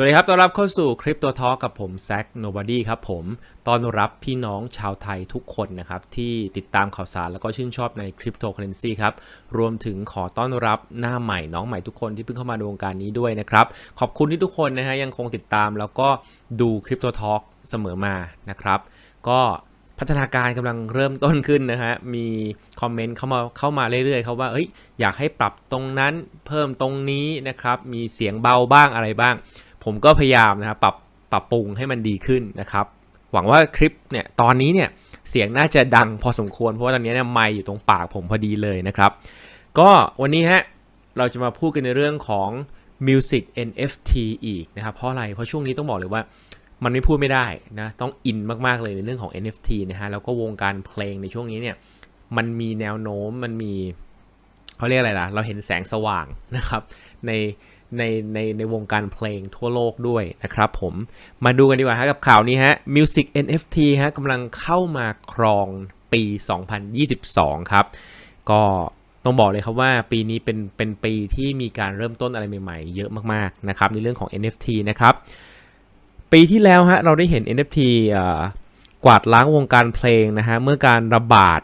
วัสดีครับ ต้อนรับเข้าสู่คริปโตทอกับผมแซคโนบอดี้ครับผม ต้อนรับพี่น้องชาวไทยทุกคนนะครับ ที่ติดตามข่าวสารแล้วก็ชื่นชอบในคริปโตเคอเรนซีครับ รวมถึงขอต้อนรับหน้าใหม่น้องใหม่ทุกคนที่เพิ่งเข้ามาในวงการนี้ด้วยนะครับ ขอบคุณที่ทุกคนนะฮะยังคงติดตามแล้วก็ดูคริปโตทอกเสมอมานะครับ ก็พัฒนาการกำลังเริ่มต้นขึ้นนะฮะ มีคอมเมนต์เข้ามาเข้ามาเรื่อยๆครับว่าเอ้ยอยากให้ปรับตรงนั้นเพิ่มตรงนี้นะครับ มีเสียงเบาบ้างอะไรบ้าง ผมก็พยายามนะครับปรับปรับปรุงให้มันดีขึ้นนะครับ หวังว่าคลิปเนี่ยตอนนี้เนี่ยเสียงน่าจะดังพอสมควรเพราะว่าตอนนี้เนี่ยไมค์อยู่ตรงปากผมพอดีเลยนะครับ ก็วันนี้ฮะเราจะมาพูดกันในเรื่องของ Music NFT อีกนะครับ เพราะอะไร เพราะช่วงนี้ต้องบอกเลยว่ามันไม่พูดไม่ได้นะ ต้องอินมากๆเลยในเรื่องของ NFT นะฮะ แล้วก็วงการเพลงในช่วงนี้เนี่ย มันมีแนวโน้ม มันมีเขาเรียกอะไรล่ะ เราเห็นแสงสว่างนะครับ ใน ในในในวงการเพลงทั่วโลกด้วยนะครับผมมาดูกันดีกว่าฮะกับข่าวนี้ฮะ Music NFT ฮะกำลังเข้ามาครองปี 2022 ครับ ก็ต้องบอกเลยครับว่าปีนี้เป็นเป็นปีที่มีการเริ่มต้นอะไรใหม่ๆ เยอะมากๆนะครับในเรื่องของ NFT นะครับ ปีที่แล้วฮะเราได้เห็น NFT อ่ากวาดล้างวงการเพลงนะฮะเมื่อการระบาด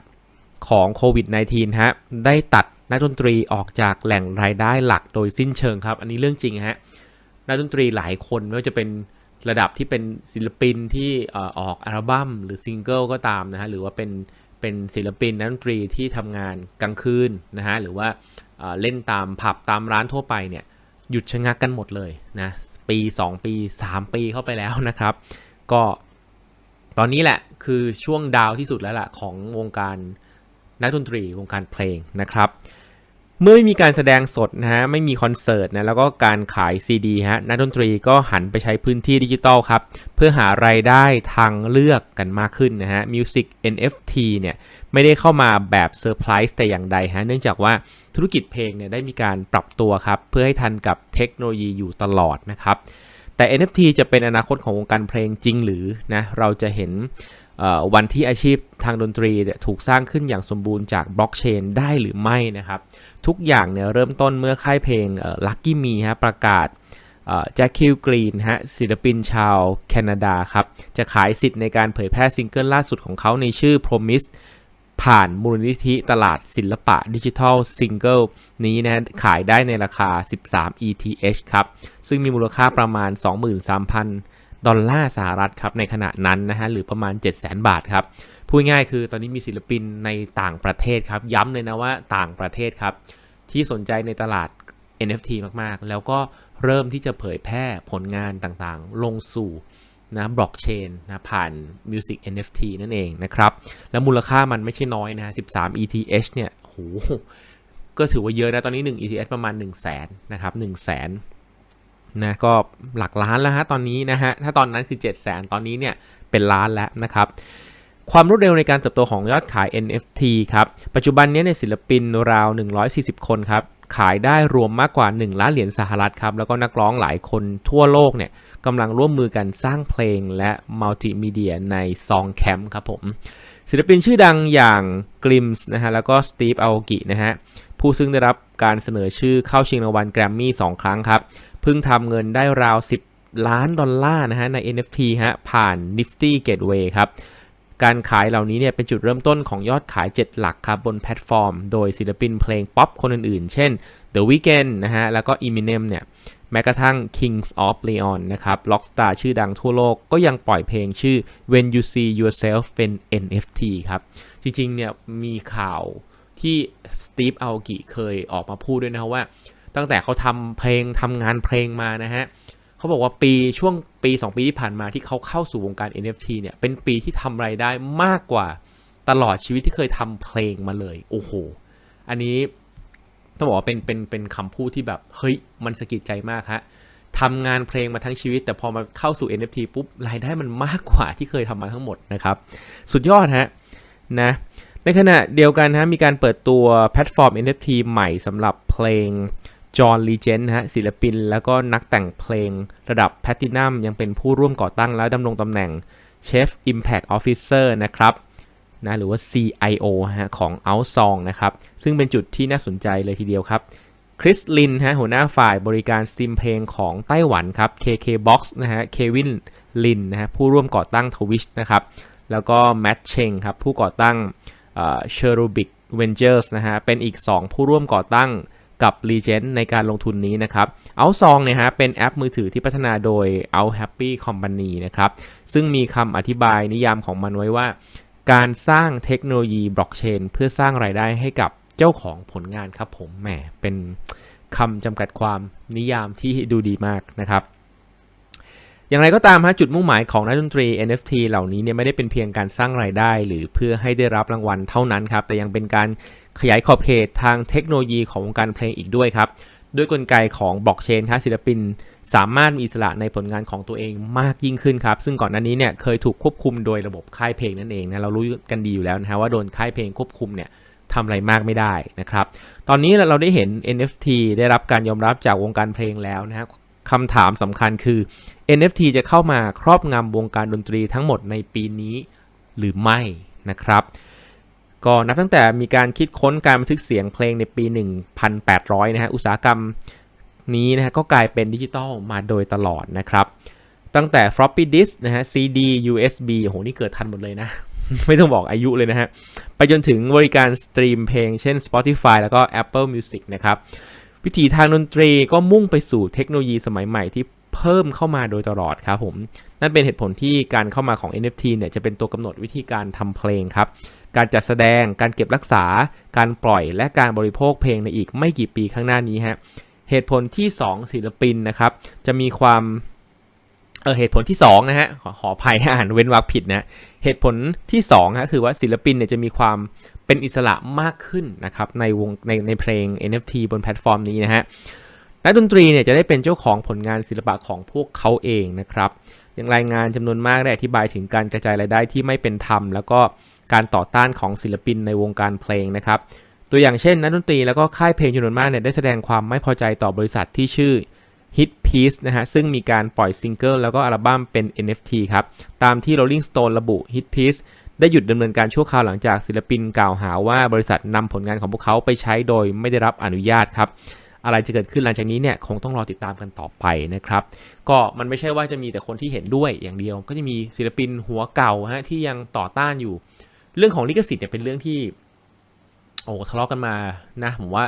ของโควิด -19 ฮะได้ตัด นักดนตรีออกจากแหล่งรายได้หลักโดยสิ้นเชิงครับ อันนี้เรื่องจริงฮะนักดนตรีหลายคนไม่ว่าจะเป็นระดับที่เป็นศิลปินที่ออกอัลบั้มหรือซิงเกิลก็ตามนะฮะหรือว่าเป็นเป็นศิลปินนักดนตรีที่ทำงานกลางคืนนะฮะหรือว่าเอ่อเล่นตามผับตามร้านทั่วไปเนี่ยหยุดชะงักกันหมดเลยนะปี 2 ปี 3 ปีเข้าไปแล้วนะครับ ก็ตอนนี้แหละคือช่วงดาวที่สุดแล้วล่ะของวงการ นักดนตรีวงการเพลงนะครับ เมื่อไม่มีการแสดงสดนะฮะไม่มีคอนเสิร์ตนะแล้วก็การขายซีดีฮะนักดนตรีก็หันไปใช้พื้นที่ดิจิตอลครับ เพื่อหารายได้ทางเลือกกันมากขึ้นนะฮะ Music NFT เนี่ยไม่ได้เข้ามาแบบเซอร์ไพรส์แต่อย่างใดฮะเนื่องจากว่าธุรกิจเพลงเนี่ยได้มีการปรับตัวครับ เพื่อให้ทันกับเทคโนโลยีอยู่ตลอดนะครับแต่ NFT จะเป็นอนาคตของวงการเพลงจริงหรือนะเราจะเห็น วันที่อาชีพทางดนตรีถูกสร้างขึ้นอย่างสมบูรณ์จากบล็อกเชนได้หรือไม่นะครับ ทุกอย่างเนี่ยเริ่มต้นเมื่อค่ายเพลงลักกี้มีฮะประกาศแจ็คคิวกรีนฮะศิลปินชาวแคนาดาครับ จะขายสิทธิ์ในการเผยแพร่ซิงเกิลล่าสุดของเขาในชื่อ Promise ผ่านมูลนิธิตลาดศิลปะดิจิทัลซิงเกิลนี้นะฮะขายได้ในราคา 13 ETH ครับ ซึ่งมีมูลค่าประมาณ 23,000 ดอลลาร์สหรัฐครับในขณะนั้นนะฮะหรือประมาณ 700,000 บาทครับพูดง่ายคือตอนนี้มีศิลปินในต่างประเทศครับ ย้ำเลยนะว่าต่างประเทศครับ ที่สนใจในตลาด NFT มากๆ แล้วก็เริ่มที่จะเผยแพร่ผลงานต่างๆ ลงสู่นะบล็อกเชนนะผ่าน Music NFT นั่นเองนะครับ แล้วมูลค่ามันไม่ใช่น้อยนะ13 ETH เนี่ยโหก็ถือว่าเยอะนะ ตอนนี้ 1 ETH ประมาณ 1 0 0 0 0แสนนะครับ 1 0 0 0 0แส นะก็หลักล้านแล้วฮะตอนนี้นะฮะถ้าตอนนั้นคือ 7 0 0แสนตอนนี้เนี่ยเป็นล้านแล้วนะครับความรวดเร็วในการเติบโตของยอดขาย NFT ครับปัจจุบันนี้ในศิลปินราว 140 คนครับขายได้รวมมากกว่า 1 ล้านเหรียญสหรัฐครับแล้วก็นักร้องหลายคนทั่วโลกเนี่ยกำลังร่วมมือกันสร้างเพลงและมัลติมีเดียในซองแคมป์ครับผมศิลปินชื่อดังอย่างกลิมส์นะฮะแล้วก็สตีฟอัลกินะฮะผู้ซึ่งได้รับการเสนอชื่อเข้าชิงรางวัลแกรมมี่2ครั้งครับ เพิ่งทำเงินได้ราว 10 ล้านดอลลาร์นะฮะใน NFT ฮะผ่าน Nifty Gateway ครับการขายเหล่านี้เนี่ยเป็นจุดเริ่มต้นของยอดขาย 7 หลักครับบนแพลตฟอร์ม โดยศิลปินเพลงป๊อปคนอื่นๆ เช่น The Weeknd นะฮะแล้วก็ Eminem เนี่ยแม้กระทั่ง Kings of Leon นะครับ Rockstar ชื่อดังทั่วโลกก็ยังปล่อยเพลงชื่อ When You See Yourself เป็น NFT ครับ จริงๆเนี่ยมีข่าวที่สตีฟอัลกิเคยออกมาพูดด้วยนะว่า ตั้งแต่เขาทำเพลงทำงานเพลงมานะฮะเขาบอกว่าปีช่วงปี 2 ปีที่ผ่านมาที่เขาเข้าสู่วงการ NFT เนี่ยเป็นปีที่ทำไรายได้มากกว่าตลอดชีวิตที่เคยทำเพลงมาเลยโอ้โหอันนี้ต้องบอกว่าเป็นเป็นเป็นคำพูดที่แบบเฮ้ยมันสะกิดใจมากฮะทำงานเพลงมาทั้งชีวิต แต่พอมาเข้าสู่ NFT ปุ๊บรายได้มันมากกว่าที่เคยทำมาทั้งหมดนะครับสุดยอดฮะนะในขณะเดียวกันฮะมีการเปิดตัวแพลตฟอร์ม NFT ใหม่สำหรับเพลง จอห์นลีเจนฮะศิลปิน แล้วก็นักแต่งเพลงระดับแพลตินัมยังเป็นผู้ร่วมก่อตั้งและดำรงตำแหน่ง Chief Impact Officer นะครับนะหรือว่า CIO ฮะของ Outsong นะครับ ซึ่งเป็นจุดที่น่าสนใจเลยทีเดียวครับคริสลินฮะหัวหน้าฝ่ายบริการสตรีมเพลงของไต้หวันครับ KKBOX นะฮะเควินลินนะฮะผู้ร่วมก่อตั้ง Twitch นะครับ แล้วก็แมทเชงครับผู้ก่อตั้งเชอรูบิกเวนเจอร์สนะฮะเป็นอีก 2 ผู้ร่วมก่อตั้ง กับ Legend ในการลงทุนนี้นะครับเอาซองเนี่ยฮะเป็นแอปมือถือที่พัฒนาโดย Out Happy Company นะครับ ซึ่งมีคำอธิบายนิยามของมันไว้ว่า การสร้างเทคโนโลยีบล็อกเชนเพื่อสร้างรายได้ให้กับเจ้าของผลงานครับผมแหมเป็นคำจำกัดความนิยามที่ดูดีมากนะครับอย่างไรก็ตามฮะจุดมุ่งหมายของนักดนตรี NFT เหล่านี้เนี่ยไม่ได้เป็นเพียงการสร้างรายได้ หรือเพื่อให้ได้รับรางวัลเท่านั้นครับแต่ยังเป็นการ ขยายขอบเขตทางเทคโนโลยีของวงการเพลงอีกด้วยครับ ด้วยกลไกของบล็อกเชนครับศิลปิน สามารถมีอิสระในผลงานของตัวเองมากยิ่งขึ้นครับ ซึ่งก่อนหน้านี้เนี่ยเคยถูกควบคุมโดยระบบค่ายเพลงนั่นเองนะเรารู้กันดีอยู่แล้วนะฮะว่าโดนค่ายเพลงควบคุมเนี่ยทำอะไรมากไม่ได้นะครับ ตอนนี้เราได้เห็น NFT ได้รับการยอมรับจากวงการเพลงแล้วนะฮะคำถามสำคัญคือ NFT จะเข้ามาครอบงำวงการดนตรีทั้งหมดในปีนี้หรือไม่นะครับ ก็นับตั้งแต่มีการคิดค้นการบันทึกเสียงเพลงในปี 1800 นะฮะ อุตสาหกรรมนี้นะฮะก็กลายเป็นดิจิตอลมาโดยตลอดนะครับ ตั้งแต่ floppy disk นะฮะ CD USB โอ้โห นี่เกิดทันหมดเลยนะ ไม่ต้องบอกอายุเลยนะฮะ ไปจนถึงบริการสตรีมเพลง เช่น Spotify แล้วก็ Apple Music นะครับ วิธีทางดนตรีก็มุ่งไปสู่เทคโนโลยีสมัยใหม่ที่เพิ่มเข้ามาโดยตลอดครับผม นั่นเป็นเหตุผลที่การเข้ามาของ NFT เนี่ยจะเป็นตัวกำหนดวิธีการทำเพลงครับ การจัดแสดง การเก็บรักษา การปล่อยและการบริโภคเพลงในอีกไม่กี่ปีข้างหน้านี้ฮะเหตุผลที่ 2 ศิลปินนะครับ จะมีความเออเหตุผลที่2นะฮะขอขออภัยอ่านเว้นวรรคผิดนะเหตุผลที่2ฮะคือว่าศิลปินเนี่ยจะมีความเป็นอิสระมากขึ้นนะครับในวงในในเพลง NFT บนแพลตฟอร์มนี้นะฮะนักดนตรีเนี่ยจะได้เป็นเจ้าของผลงานศิลปะของพวกเขาเองนะครับอย่างรายงานจำนวนมากได้อธิบายถึงการกระจายรายได้ที่ไม่เป็นธรรม แล้วก็ การต่อต้านของศิลปินในวงการเพลงนะครับ ตัวอย่างเช่นนักดนตรีแล้วก็ค่ายเพลงจำนวนมากเนี่ยได้แสดงความไม่พอใจต่อบริษัทที่ชื่อ Hit Piece นะฮะซึ่งมีการปล่อยซิงเกิลแล้วก็อัลบั้มเป็น NFT ครับตามที่ Rolling Stone ระบุ Hit Piece ได้หยุดดำเนินการชั่วคราวหลังจากศิลปินกล่าวหาว่าบริษัทนำผลงานของพวกเขาไปใช้โดยไม่ได้รับอนุญาตครับอะไรจะเกิดขึ้นหลังจากนี้เนี่ยคงต้องรอติดตามกันต่อไปนะครับ ก็มันไม่ใช่ว่าจะมีแต่คนที่เห็นด้วยอย่างเดียว ก็จะมีศิลปินหัวเก่าฮะที่ยังต่อต้านอยู่ เรื่องของลิขสิทธิ์เนี่ยเป็นเรื่องที่โอ้ทะเลาะกันมานะผมว่า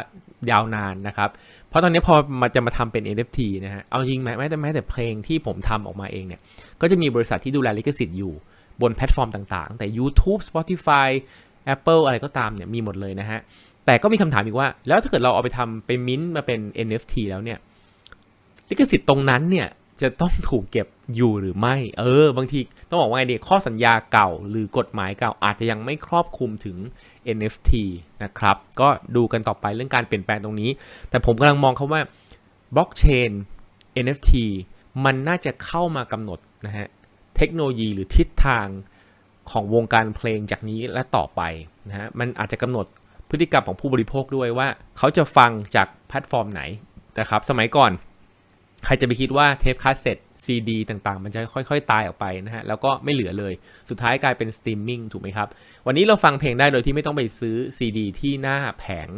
ยาวนานนะครับ เพราะตอนนี้พอมาจะมาทำเป็น NFT นะฮะเอาจริงไหมแม้แต่แม้แต่เพลงที่ผมทำออกมาเองเนี่ย ก็จะมีบริษัทที่ดูแลลิขสิทธิ์อยู่บนแพลตฟอร์มต่างๆ แต่ YouTube Spotify Apple อะไรก็ตามเนี่ยมีหมดเลยนะฮะ แต่ก็มีคำถามอีกว่า แล้วถ้าเกิดเราเอาไปทำไปมิ้นท์มาเป็น NFT แล้วเนี่ย ลิขสิทธิ์ตรงนั้นเนี่ย จะต้องถูกเก็บอยู่หรือไม่ เออ บางทีต้องบอกว่าไงดีข้อสัญญาเก่าหรือกฎหมายเก่าอาจจะยังไม่ครอบคลุมถึง NFT นะครับ ก็ดูกันต่อไปเรื่องการเปลี่ยนแปลงตรงนี้ แต่ผมกำลังมองเขาว่าบล็อกเชน NFT มันน่าจะเข้ามากำหนดนะฮะเทคโนโลยีหรือทิศทางของวงการเพลงจากนี้และต่อไปนะฮะมันอาจจะกำหนดพฤติกรรมของผู้บริโภคด้วยว่า เขาจะฟังจากแพลตฟอร์มไหนนะครับ สมัยก่อน ใครจะไปคิดว่าเทปคาสเซ็ตซีดีต่างๆ มันจะค่อยๆ ตายออกไปนะฮะ แล้วก็ไม่เหลือเลย สุดท้ายกลายเป็นสตรีมมิ่งถูกไหมครับ วันนี้เราฟังเพลงได้โดยที่ไม่ต้องไปซื้อซีดีที่หน้าแผง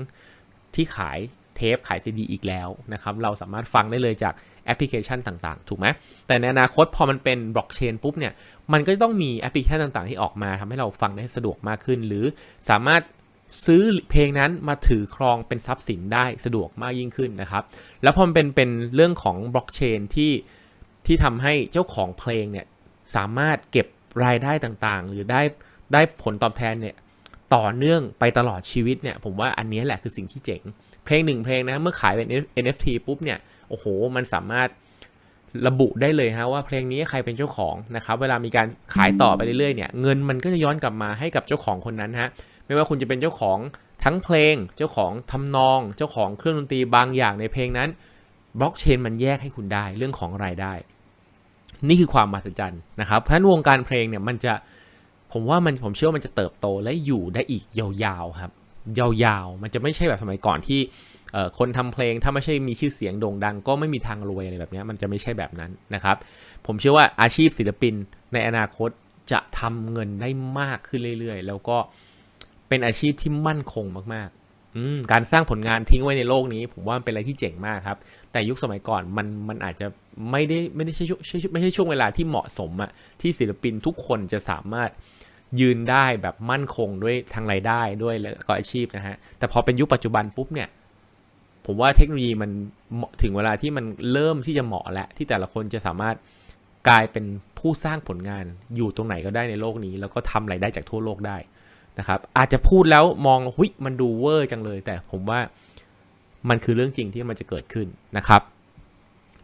ที่ขายเทปขายซีดีอีกแล้วนะครับ เราสามารถฟังได้เลยจากแอปพลิเคชันต่างๆ ถูกไหม แต่ในอนาคตพอมันเป็นบล็อกเชนปุ๊บเนี่ย มันก็ต้องมีแอปพลิเคชันต่างๆ ที่ออกมาทำให้เราฟังได้สะดวกมากขึ้น หรือสามารถ ซื้อเพลงนั้นมาถือครองเป็นทรัพย์สินได้สะดวกมากยิ่งขึ้นนะครับ แล้วพอมันเป็นเป็นเรื่องของบล็อกเชนที่ที่ทำให้เจ้าของเพลงเนี่ยสามารถเก็บรายได้ต่างๆ หรือได้ได้ผลตอบแทนเนี่ยต่อเนื่องไปตลอดชีวิตเนี่ยผมว่าอันนี้แหละคือสิ่งที่เจ๋ง เพลงหนึ่งเพลงนะเมื่อขายเป็น NFT ปุ๊บเนี่ยโอ้โห มันสามารถระบุได้เลยฮะว่าเพลงนี้ใครเป็นเจ้าของนะครับเวลามีการขายต่อไปเรื่อยๆเนี่ยเงินมันก็จะย้อนกลับมาให้กับเจ้าของคนนั้นฮะ ไม่ว่าคุณจะเป็นเจ้าของทั้งเพลง เจ้าของทำนอง เจ้าของเครื่องดนตรีบางอย่างในเพลงนั้นบล็อกเชนมันแยกให้คุณได้เรื่องของรายได้ นี่คือความมหัศจรรย์นะครับเพราะฉะนั้นวงการเพลงเนี่ยมันจะผมว่ามันผมเชื่อว่ามันจะเติบโตและอยู่ได้อีกยาวๆครับ ยาวๆ มันจะไม่ใช่แบบสมัยก่อนที่คนทำเพลงถ้าไม่ใช่มีชื่อเสียงโด่งดัง ก็ไม่มีทางรวยอะไรแบบนี้มันจะไม่ใช่แบบนั้นนะครับ ผมเชื่อว่าอาชีพศิลปินในอนาคตจะทำเงินได้มากขึ้นเรื่อยๆ แล้วก็ เป็นอาชีพที่มั่นคงมากอืมการสร้างผลงานทิ้งไว้ในโลกนี้ ผมว่าเป็นอะไรที่เจ๋งมากครับ แต่ยุคสมัยก่อนมันมันอาจจะไม่ได้ไม่ได้ใช่ช่วงไม่ใช่ช่วงเวลาที่เหมาะสมอะที่ศิลปินทุกคนจะสามารถยืนได้แบบมั่นคงด้วยทางรายได้ด้วยแล้วก็อาชีพนะฮะ แต่พอเป็นยุคปัจจุบันปุ๊บเนี่ย ผมว่าเทคโนโลยีมันถึงเวลาที่มันเริ่มที่จะเหมาะแล้วที่แต่ละคนจะสามารถกลายเป็นผู้สร้างผลงานอยู่ตรงไหนก็ได้ในโลกนี้ แล้วก็ทำรายได้จากทั่วโลกได้ นะครับอาจจะพูดแล้วมองหุยมันดูเวอร์จังเลย แต่ผมว่ามันคือเรื่องจริงที่มันจะเกิดขึ้นนะครับ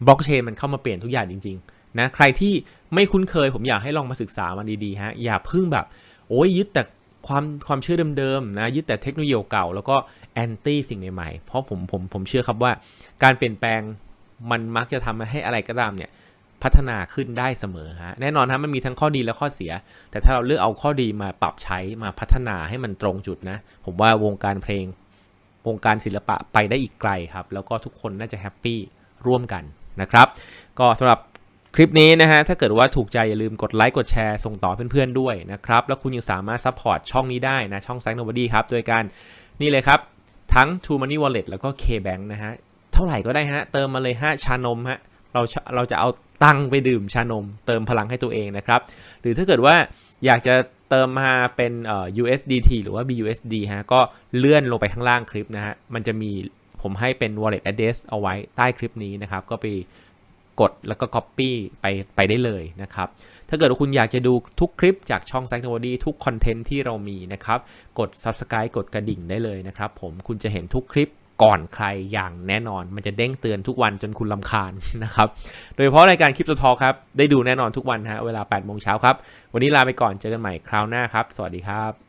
บล็อกเชนมันเข้ามาเปลี่ยนทุกอย่างจริงๆนะใครที่ไม่คุ้นเคยผมอยากให้ลองมาศึกษามันดีๆฮะอย่าเพึ่งแบบ โอ้ยยึดแต่ความความเชื่อเดิมๆนะยึดแต่เทคโนโลยีเก่าแล้วก็แอนตี้สิ่งใหม่ๆ เพราะผมผมผมเชื่อครับว่า การเปลี่ยนแปลงมันมักจะทำให้อะไรก็ตามเนี่ย พัฒนาขึ้นได้เสมอฮะแน่นอนฮะมันมีทั้งข้อดีและข้อเสีย แต่ถ้าเราเลือกเอาข้อดีมาปรับใช้มาพัฒนาให้มันตรงจุดนะ ผมว่าวงการเพลง วงการศิลปะไปได้อีกไกลครับ แล้วก็ทุกคนน่าจะแฮปปี้ร่วมกันนะครับ ก็สำหรับคลิปนี้นะฮะ ถ้าเกิดว่าถูกใจอย่าลืมกดไลค์ กดแชร์ ส่งต่อเพื่อนๆด้วยนะครับ แล้วคุณยังสามารถซัพพอร์ตช่องนี้ได้นะ ช่อง s ซ n o b o d y ครับโดยการนี่เลยครับ ทั้ง True Money Wallet แล้วก็ K-Bank นะฮะ เท่าไหร่ก็ได้ฮะ เติมมาเลยฮะชานมฮะ เราเราจะเอา ตังไปดื่มชานม เติมพลังให้ตัวเองนะครับ หรือถ้าเกิดว่าอยากจะเติมมาเป็นเอ่อ USDT หรือว่า BUSD ฮะก็เลื่อนลงไปข้างล่างคลิปนะฮะมันจะมีผมให้เป็น wallet address เอาไว้ใต้คลิปนี้นะครับ ก็ไปกดแล้วก็ copy ไปไปได้เลยนะครับ ถ้าเกิดคุณอยากจะดูทุกคลิปจากช่อง s ซ c โ o d y ทุกคอนเทนต์ที่เรามีนะครับ กด subscribe กดกระดิ่งได้เลยนะครับผมคุณจะเห็นทุกคลิป ก่อนใครอย่างแน่นอน มันจะเด้งเตือนทุกวันจนคุณลำคาญนะครับ โดยเฉพาะรายการคลิปตัวทอครับ ได้ดูแน่นอนทุกวันฮะเวลา8โมงเช้าครับ วันนี้ลาไปก่อนเจอกันใหม่คราวหน้าครับ สวัสดีครับ